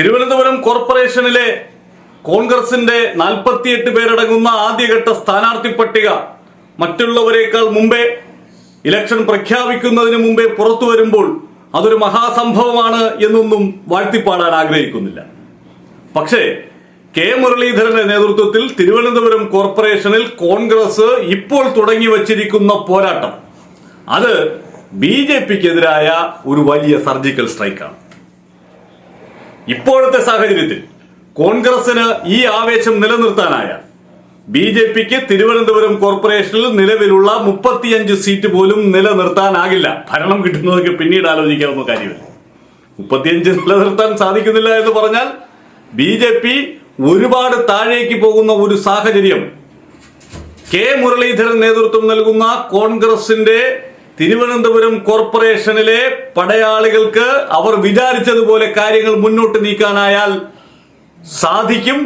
തിരുവനന്തപുരം കോർപ്പറേഷനിലെ കോൺഗ്രസിന്റെ നാൽപ്പത്തിയെട്ട് പേരടങ്ങുന്ന ആദ്യഘട്ട സ്ഥാനാർത്ഥി പട്ടിക മറ്റുള്ളവരെക്കാൾ മുമ്പേ ഇലക്ഷൻ പ്രഖ്യാപിക്കുന്നതിന് മുമ്പേ പുറത്തു വരുമ്പോൾ അതൊരു മഹാസംഭവമാണ് എന്നൊന്നും വാഴ്ത്തിപ്പാടാൻ ആഗ്രഹിക്കുന്നില്ല. പക്ഷേ കെ മുരളീധരന്റെ നേതൃത്വത്തിൽ തിരുവനന്തപുരം കോർപ്പറേഷനിൽ കോൺഗ്രസ് ഇപ്പോൾ തുടങ്ങി വച്ചിരിക്കുന്ന പോരാട്ടം. അത് ബി ജെ പിക്കെതിരായ ഒരു വലിയ സർജിക്കൽ സ്ട്രൈക്കാണ്. ഇപ്പോഴത്തെ സാഹചര്യത്തിൽ കോൺഗ്രസിന് ഈ ആവേശം നിലനിർത്താനായ ബി ജെ പിക്ക് തിരുവനന്തപുരം കോർപ്പറേഷനിൽ നിലവിലുള്ള മുപ്പത്തിയഞ്ച് സീറ്റ് പോലും നിലനിർത്താനാകില്ല. ഭരണം കിട്ടുന്നതൊക്കെ പിന്നീട് ആലോചിക്കാവുന്ന കാര്യമില്ല? മുപ്പത്തിയഞ്ച് നിലനിർത്താൻ സാധിക്കുന്നില്ല എന്ന് പറഞ്ഞാൽ ബി ജെ പി ഒരുപാട് താഴേക്ക് പോകുന്ന ഒരു സാഹചര്യം കെ മുരളീധരൻ നേതൃത്വം നൽകുന്ന കോൺഗ്രസിന്റെ തിരുവനന്തപുരം കോർപ്പറേഷനിലെ പടയാളികൾക്ക് അവർ വിചാരിച്ചതുപോലെ കാര്യങ്ങൾ മുന്നോട്ട് നീക്കാനായാൽ സാധിക്കും.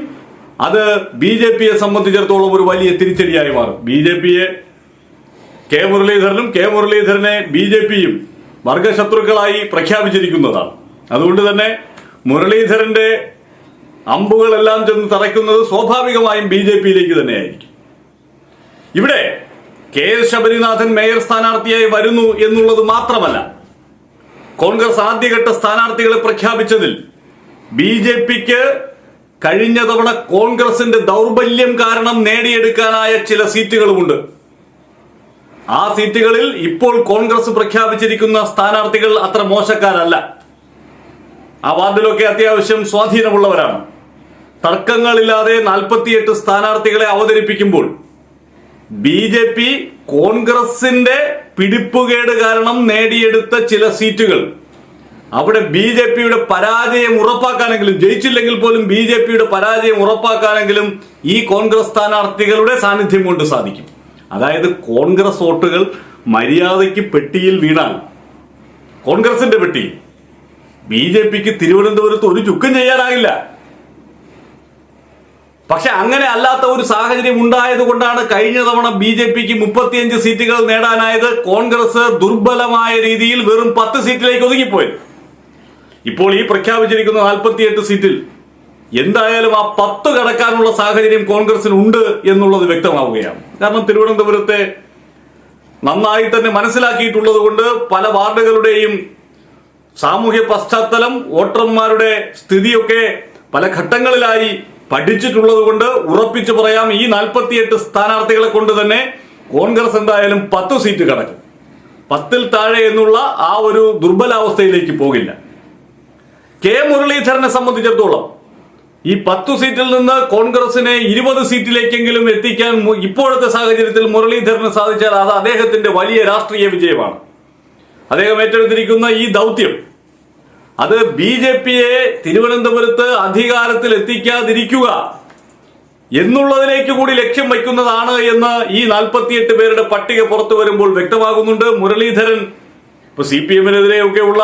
അത് ബി ജെ പിയെ സംബന്ധിച്ചിടത്തോളം ഒരു വലിയ തിരിച്ചടിയായി മാറും. ബി ജെ പിയെ കെ മുരളീധരനും കെ മുരളീധരനെ ബി ജെ പിയും വർഗശത്രുക്കളായി പ്രഖ്യാപിച്ചിരിക്കുന്നതാണ്. അതുകൊണ്ട് തന്നെ മുരളീധരന്റെ അമ്പുകളെല്ലാം ചെന്ന് തറയ്ക്കുന്നത് സ്വാഭാവികമായും ബി ജെ പിയിലേക്ക് തന്നെയായിരിക്കും. ഇവിടെ കെ എസ് ശബരിനാഥൻ മേയർ സ്ഥാനാർത്ഥിയായി വരുന്നു എന്നുള്ളത് മാത്രമല്ല കോൺഗ്രസ് ആദ്യഘട്ട സ്ഥാനാർത്ഥികളെ പ്രഖ്യാപിച്ചതിൽ ബി ജെ പിക്ക് കഴിഞ്ഞ തവണ കോൺഗ്രസിന്റെ ദൗർബല്യം കാരണം നേടിയെടുക്കാനായ ചില സീറ്റുകളുമുണ്ട്. ആ സീറ്റുകളിൽ ഇപ്പോൾ കോൺഗ്രസ് പ്രഖ്യാപിച്ചിരിക്കുന്ന സ്ഥാനാർത്ഥികൾ അത്ര മോശക്കാരല്ല. ആ വാർഡിലൊക്കെ അത്യാവശ്യം സ്വാധീനമുള്ളവരാണ്. തർക്കങ്ങളില്ലാതെ നാൽപ്പത്തിയെട്ട് സ്ഥാനാർത്ഥികളെ അവതരിപ്പിക്കുമ്പോൾ ബി ജെ പി കോൺഗ്രസിന്റെ പിടിപ്പുകേട് കാരണം നേടിയെടുത്ത ചില സീറ്റുകൾ. അവിടെ ബി ജെ പിയുടെ പരാജയം ഉറപ്പാക്കാനെങ്കിലും ജയിച്ചില്ലെങ്കിൽ പോലും ബി ജെ പിയുടെ പരാജയം ഉറപ്പാക്കാനെങ്കിലും ഈ കോൺഗ്രസ് സ്ഥാനാർത്ഥികളുടെ സാന്നിധ്യം കൊണ്ട് സാധിക്കും. അതായത് കോൺഗ്രസ് വോട്ടുകൾ മര്യാദയ്ക്ക് പെട്ടിയിൽ വീണാൽ കോൺഗ്രസിന്റെ പെട്ടി ബി ജെ പിക്ക് തിരുവനന്തപുരത്ത് ഒരു ചുക്കും ചെയ്യാനാകില്ല. പക്ഷെ അങ്ങനെ അല്ലാത്ത ഒരു സാഹചര്യം ഉണ്ടായത് കൊണ്ടാണ് കഴിഞ്ഞ തവണ ബി ജെ പിക്ക് മുപ്പത്തിയഞ്ച് സീറ്റുകൾ നേടാനായത് കോൺഗ്രസ് ദുർബലമായ രീതിയിൽ വെറും പത്ത് സീറ്റിലേക്ക് ഒതുങ്ങിപ്പോയത് ഇപ്പോൾ ഈ പ്രഖ്യാപിച്ചിരിക്കുന്ന നാൽപ്പത്തിയെട്ട് സീറ്റിൽ എന്തായാലും ആ പത്ത് കടക്കാനുള്ള സാഹചര്യം കോൺഗ്രസിന് ഉണ്ട് എന്നുള്ളത് വ്യക്തമാവുകയാണ്. കാരണം തിരുവനന്തപുരത്തെ നന്നായി തന്നെ മനസ്സിലാക്കിയിട്ടുള്ളത് കൊണ്ട് പല വാർഡുകളുടെയും സാമൂഹ്യ പശ്ചാത്തലം വോട്ടർമാരുടെ സ്ഥിതിയൊക്കെ പല ഘട്ടങ്ങളിലായി പഠിച്ചിട്ടുള്ളത് കൊണ്ട് ഉറപ്പിച്ചു പറയാം ഈ നാൽപ്പത്തിയെട്ട് സ്ഥാനാർത്ഥികളെ കൊണ്ട് തന്നെ കോൺഗ്രസ് എന്തായാലും പത്ത് സീറ്റ് കടക്കും. പത്തിൽ താഴെ എന്നുള്ള ആ ഒരു ദുർബലാവസ്ഥയിലേക്ക് പോകില്ല. കെ മുരളീധരനെ സംബന്ധിച്ചിടത്തോളം ഈ പത്തു സീറ്റിൽ നിന്ന് കോൺഗ്രസിനെ ഇരുപത് സീറ്റിലേക്കെങ്കിലും എത്തിക്കാൻ ഇപ്പോഴത്തെ സാഹചര്യത്തിൽ മുരളീധരന് സാധിച്ചാൽ അത് അദ്ദേഹത്തിന്റെ വലിയ രാഷ്ട്രീയ വിജയമാണ്. അദ്ദേഹം ഏറ്റെടുത്തിരിക്കുന്ന ഈ ദൗത്യം അത് ബി ജെ പിയെ തിരുവനന്തപുരത്ത് അധികാരത്തിൽ എത്തിക്കാതിരിക്കുക എന്നുള്ളതിലേക്ക് കൂടി ലക്ഷ്യം വയ്ക്കുന്നതാണ് എന്ന് ഈ നാൽപ്പത്തിയെട്ട് പേരുടെ പട്ടിക പുറത്തു വരുമ്പോൾ വ്യക്തമാകുന്നുണ്ട്. മുരളീധരൻ ഇപ്പൊ സി പി എമ്മിനെതിരെയൊക്കെ ഉള്ള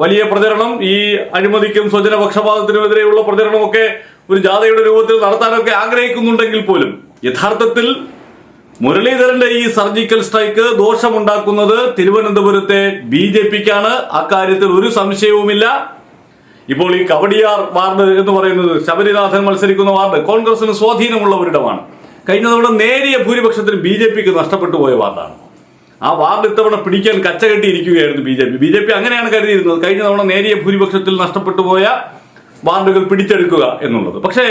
വലിയ പ്രചരണം ഈ അഴിമതിക്കും സ്വജനപക്ഷപാതത്തിനുമെതിരെയുള്ള പ്രചരണമൊക്കെ ഒരു ജാഥയുടെ രൂപത്തിൽ നടത്താനൊക്കെ ആഗ്രഹിക്കുന്നുണ്ടെങ്കിൽ പോലും യഥാർത്ഥത്തിൽ മുരളീധരന്റെ ഈ സർജിക്കൽ സ്ട്രൈക്ക് ദോഷമുണ്ടാക്കുന്നത് തിരുവനന്തപുരത്തെ ബി ജെ പിക്കാണ്. അക്കാര്യത്തിൽ ഒരു സംശയവുമില്ല. ഇപ്പോൾ ഈ കവടിയാർ വാർഡ് എന്ന് പറയുന്നത് ശബരിനാഥൻ മത്സരിക്കുന്ന വാർഡ് കോൺഗ്രസിന് സ്വാധീനമുള്ളവരിടമാണ്. കഴിഞ്ഞ തവണ നേരിയ ഭൂരിപക്ഷത്തിന് ബി ജെ പിക്ക് നഷ്ടപ്പെട്ടു പോയ വാർഡാണ്. ആ വാർഡ് ഇത്തവണ പിടിക്കാൻ കച്ചകെട്ടിയിരിക്കുകയായിരുന്നു B J P. B J P അങ്ങനെയാണ് കരുതിയിരുന്നത്. കഴിഞ്ഞ തവണ നേരിയ ഭൂരിപക്ഷത്തിൽ നഷ്ടപ്പെട്ടു പോയ വാർഡുകൾ പിടിച്ചെടുക്കുക എന്നുള്ളത്. പക്ഷേ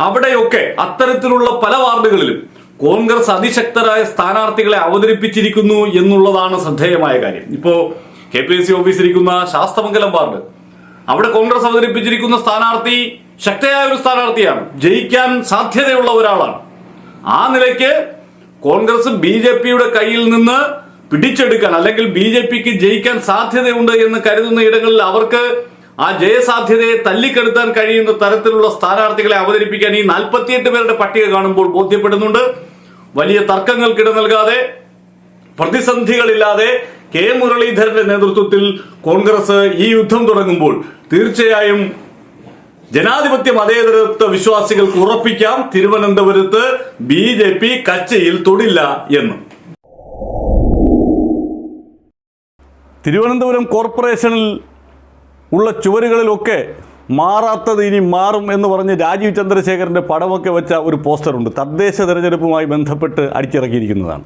അവിടെയൊക്കെ അത്തരത്തിലുള്ള പല വാർഡുകളിലും കോൺഗ്രസ് അതിശക്തരായ സ്ഥാനാർത്ഥികളെ അവതരിപ്പിച്ചിരിക്കുന്നു എന്നുള്ളതാണ് ശ്രദ്ധേയമായ കാര്യം. ഇപ്പോ കെ പി എസ് സി ഓഫീസിരിക്കുന്ന ശാസ്തമംഗലം വാർഡ്. അവിടെ കോൺഗ്രസ് അവതരിപ്പിച്ചിരിക്കുന്ന സ്ഥാനാർത്ഥി ശക്തയായ ഒരു സ്ഥാനാർത്ഥിയാണ്. ജയിക്കാൻ സാധ്യതയുള്ള ഒരാളാണ്. ആ നിലയ്ക്ക് കോൺഗ്രസ് ബി ജെ പിയുടെ കയ്യിൽ നിന്ന് പിടിച്ചെടുക്കാൻ അല്ലെങ്കിൽ ബി ജെ പിക്ക് ജയിക്കാൻ സാധ്യതയുണ്ട് എന്ന് കരുതുന്ന ഇടങ്ങളിൽ അവർക്ക് ആ ജയസാധ്യതയെ തല്ലിക്കെടുത്താൻ കഴിയുന്ന തരത്തിലുള്ള സ്ഥാനാർത്ഥികളെ അവതരിപ്പിക്കാൻ ഈ നാൽപ്പത്തിയെട്ട് പേരുടെ പട്ടിക കാണുമ്പോൾ ബോധ്യപ്പെടുന്നുണ്ട്. വലിയ തർക്കങ്ങൾക്കിട നൽകാതെ പ്രതിസന്ധികളില്ലാതെ കെ മുരളീധരന്റെ നേതൃത്വത്തിൽ കോൺഗ്രസ് ഈ യുദ്ധം തുടങ്ങുമ്പോൾ തീർച്ചയായും ജനാധിപത്യ മതേതരത്വ വിശ്വാസികൾക്ക് ഉറപ്പിക്കാം. തിരുവനന്തപുരത്ത് ബി ജെ പി കച്ചയിൽ തൊടില്ല എന്ന്. തിരുവനന്തപുരം കോർപ്പറേഷനിൽ ഉള്ള ചുവരുകളിലൊക്കെ മാറാത്തത് ഇനി മാറും എന്ന് പറഞ്ഞ് രാജീവ് ചന്ദ്രശേഖരന്റെ പടമൊക്കെ വെച്ച ഒരു പോസ്റ്ററുണ്ട്. തദ്ദേശ തിരഞ്ഞെടുപ്പുമായി ബന്ധപ്പെട്ട് അടിച്ചിറക്കിയിരിക്കുന്നതാണ്.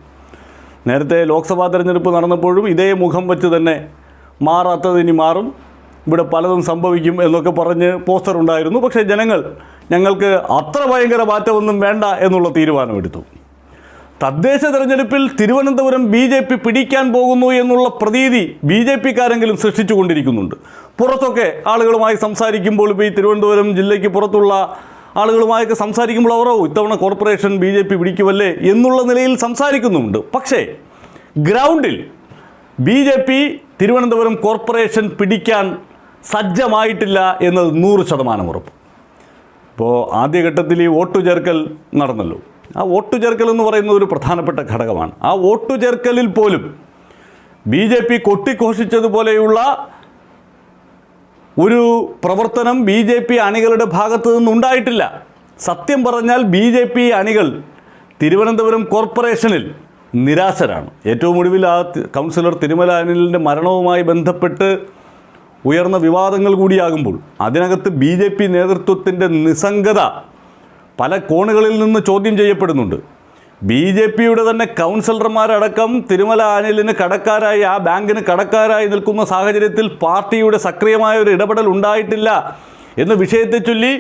നേരത്തെ ലോക്സഭാ തിരഞ്ഞെടുപ്പ് നടന്നപ്പോഴും ഇതേ മുഖം വെച്ച് തന്നെ മാറാത്തത് ഇനി മാറും ഇവിടെ പലതും സംഭവിക്കും എന്നൊക്കെ പറഞ്ഞ് പോസ്റ്റർ ഉണ്ടായിരുന്നു പക്ഷേ ജനങ്ങൾ ഞങ്ങൾക്ക് അത്ര ഭയങ്കര മാറ്റമൊന്നും വേണ്ട എന്നുള്ള തീരുമാനമെടുത്തു. തദ്ദേശ തെരഞ്ഞെടുപ്പിൽ തിരുവനന്തപുരം ബി ജെ പി പിടിക്കാൻ പോകുന്നു എന്നുള്ള പ്രതീതി ബി ജെ പിക്കാരെങ്കിലും സൃഷ്ടിച്ചുകൊണ്ടിരിക്കുന്നുണ്ട്. പുറത്തൊക്കെ ആളുകളുമായി സംസാരിക്കുമ്പോൾ ഇപ്പോൾ ഈ തിരുവനന്തപുരം ജില്ലയ്ക്ക് പുറത്തുള്ള ആളുകളുമായൊക്കെ സംസാരിക്കുമ്പോൾ അവരോ ഇത്തവണ കോർപ്പറേഷൻ ബി ജെ പി പിടിക്കുമല്ലേ എന്നുള്ള നിലയിൽ സംസാരിക്കുന്നുമുണ്ട്. പക്ഷേ ഗ്രൗണ്ടിൽ B J P Thiruvananthapuram corporation പിടിക്കാൻ സജ്ജമായിട്ടില്ല എന്നത് നൂറ് ശതമാനം ഉറപ്പ്. ഇപ്പോൾ ആദ്യഘട്ടത്തിൽ ഈ വോട്ടു ചേർക്കൽ നടന്നല്ലോ. ആ വോട്ടു ചേർക്കൽ എന്ന് പറയുന്നത് ഒരു പ്രധാനപ്പെട്ട ഘടകമാണ്. ആ വോട്ടു ചേർക്കലിൽ പോലും ബി ജെ പി കൊട്ടിഘോഷിച്ചതുപോലെയുള്ള ഒരു പ്രവർത്തനം ബി ജെ പി അണികളുടെ ഭാഗത്തു നിന്നുണ്ടായിട്ടില്ല. സത്യം പറഞ്ഞാൽ ബി ജെ പി അണികൾ തിരുവനന്തപുരം കോർപ്പറേഷനിൽ നിരാശരാണ്. ഏറ്റവും ഒടുവിൽ ആ കൗൺസിലർ തിരുമല അനിലിന്റെ മരണവുമായി ബന്ധപ്പെട്ട് ഉയർന്ന വിവാദങ്ങൾ കൂടിയാകുമ്പോൾ അതിനകത്ത് ബി ജെ പി നേതൃത്വത്തിന്റെ നിസ്സംഗത പല കോണുകളിൽ നിന്ന് ചോദ്യം ചെയ്യപ്പെടുന്നുണ്ട്. ബി ജെ പിയുടെ തന്നെ കൗൺസിലർമാരടക്കം തിരുമല അനിലിന് കടക്കാരായി ആ ബാങ്കിന് കടക്കാരായി നിൽക്കുന്ന സാഹചര്യത്തിൽ പാർട്ടിയുടെ സക്രിയമായ ഒരു ഇടപെടൽ ഉണ്ടായിട്ടില്ല എന്ന വിഷയത്തെ ചൊല്ലി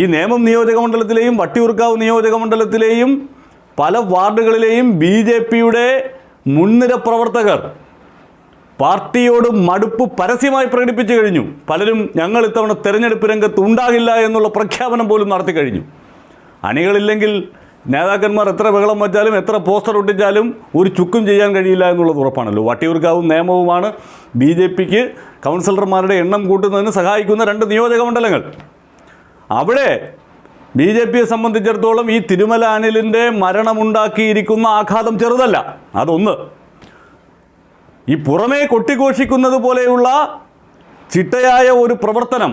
ഈ നേമം നിയോജക മണ്ഡലത്തിലെയും വട്ടിയൂർക്കാവ് നിയോജക മണ്ഡലത്തിലെയും പല വാർഡുകളിലെയും ബി ജെ പിയുടെ മുൻനിര പ്രവർത്തകർ പാർട്ടിയോട് മടുപ്പ് പരസ്യമായി പ്രകടിപ്പിച്ചു കഴിഞ്ഞു. പലരും ഞങ്ങൾ ഇത്തവണ തെരഞ്ഞെടുപ്പ് രംഗത്ത് ഉണ്ടാകില്ല എന്നുള്ള പ്രഖ്യാപനം പോലും നടത്തി കഴിഞ്ഞു. അണികളില്ലെങ്കിൽ നേതാക്കന്മാർ എത്ര ബഹളം വച്ചാലും എത്ര പോസ്റ്റർ ഒട്ടിച്ചാലും ഒരു ചുക്കും ചെയ്യാൻ കഴിയില്ല എന്നുള്ളത് ഉറപ്പാണല്ലോ. വട്ടിയൂർക്കാവും നിയമവുമാണ് ബി ജെ പിക്ക് കൗൺസിലർമാരുടെ എണ്ണം കൂട്ടുന്നതിന് സഹായിക്കുന്ന രണ്ട് നിയോജക മണ്ഡലങ്ങൾ. അവിടെ ബി ജെ പിയെ സംബന്ധിച്ചിടത്തോളം ഈ തിരുമല അനിലിന്റെ മരണമുണ്ടാക്കിയിരിക്കുന്ന ആഘാതം ചെറുതല്ല. അതൊന്ന്. ഈ പുറമേ കൊട്ടിഘോഷിക്കുന്നത് പോലെയുള്ള ചിട്ടയായ ഒരു പ്രവർത്തനം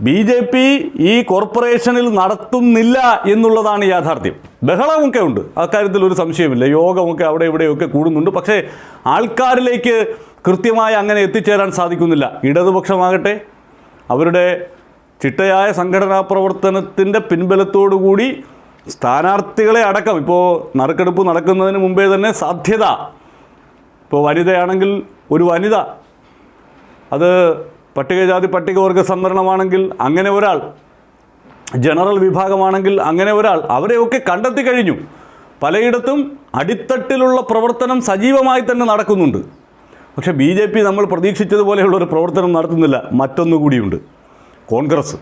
ബി ജെ പി ഈ കോർപ്പറേഷനിൽ നടത്തുന്നില്ല എന്നുള്ളതാണ് യാഥാർത്ഥ്യം. ബഹളമൊക്കെ ഉണ്ട്. അക്കാര്യത്തിൽ ഒരു സംശയമില്ല. യോഗമൊക്കെ അവിടെ ഇവിടെയൊക്കെ കൂടുന്നുണ്ട്. പക്ഷേ ആൾക്കാരിലേക്ക് കൃത്യമായി അങ്ങനെ എത്തിച്ചേരാൻ സാധിക്കുന്നില്ല. ഇടതുപക്ഷമാകട്ടെ അവരുടെ ചിട്ടയായ സംഘടനാ പ്രവർത്തനത്തിന്റെ പിൻബലത്തോടുകൂടി സ്ഥാനാർത്ഥികളെ അടക്കം ഇപ്പോൾ നറുക്കെടുപ്പ് നടക്കുന്നതിന് മുമ്പേ തന്നെ സാധ്യത ഇപ്പോൾ വനിതയാണെങ്കിൽ ഒരു വനിത. അത് പട്ടികജാതി പട്ടികവർഗ സംവരണമാണെങ്കിൽ അങ്ങനെ ഒരാൾ. ജനറൽ വിഭാഗമാണെങ്കിൽ അങ്ങനെ ഒരാൾ. അവരെയൊക്കെ കണ്ടെത്തി കഴിഞ്ഞു. പലയിടത്തും അടിത്തട്ടിലുള്ള പ്രവർത്തനം സജീവമായി തന്നെ നടക്കുന്നുണ്ട്. പക്ഷേ ബി ജെ പി നമ്മൾ പ്രതീക്ഷിച്ചതുപോലെയുള്ള ഒരു പ്രവർത്തനം നടത്തുന്നില്ല. മറ്റൊന്നുകൂടിയുണ്ട്. കോൺഗ്രസ്.